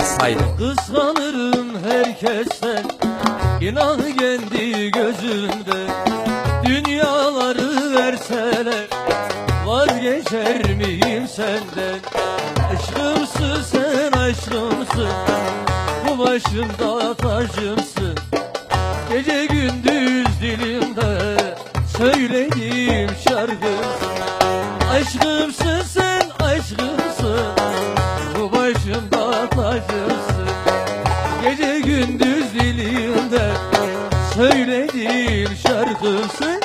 Saylı. Kıskanırım herkesten İnan kendi gözümde Dünyaları verseler Vazgeçer miyim senden Aşkımsın sen aşkımsın. Bu başımda tacımsın Gece gündüz dilimde Söylediğim şarkımsın Aşkımsın gündüz dilimde Söylediğim şarkımsın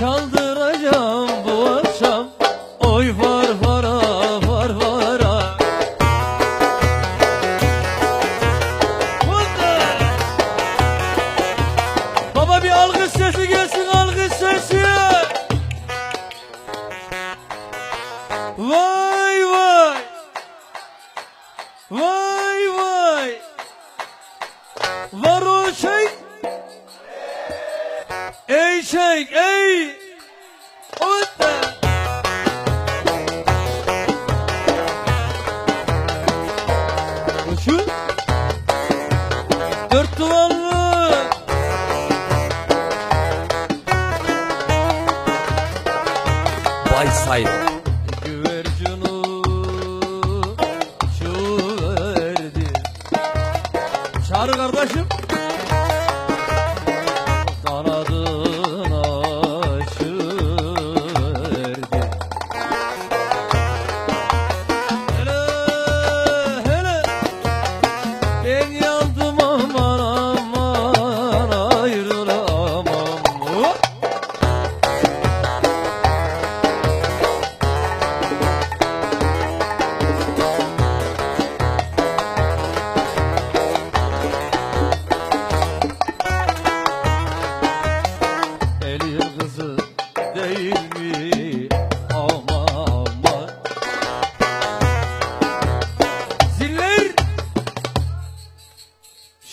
Çaldıracağım bu akşam. Oy var vara var vara Bunda! Baba bir alkış sesi gelsin alkış sesi. Vay Vay. Vay Ey şey ey! Otta Şu Dört duvarlı Bay verdi. Çağrı kardeşim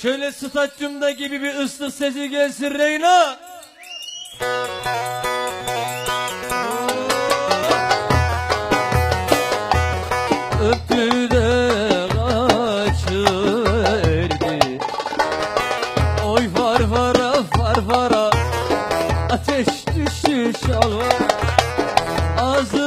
Şöyle stadyumda gibi bir ıslık sesi gelsin Reyna. Öptü de kaçırdı. Oy farfara farfara ateş düştü şalvar. Ağzı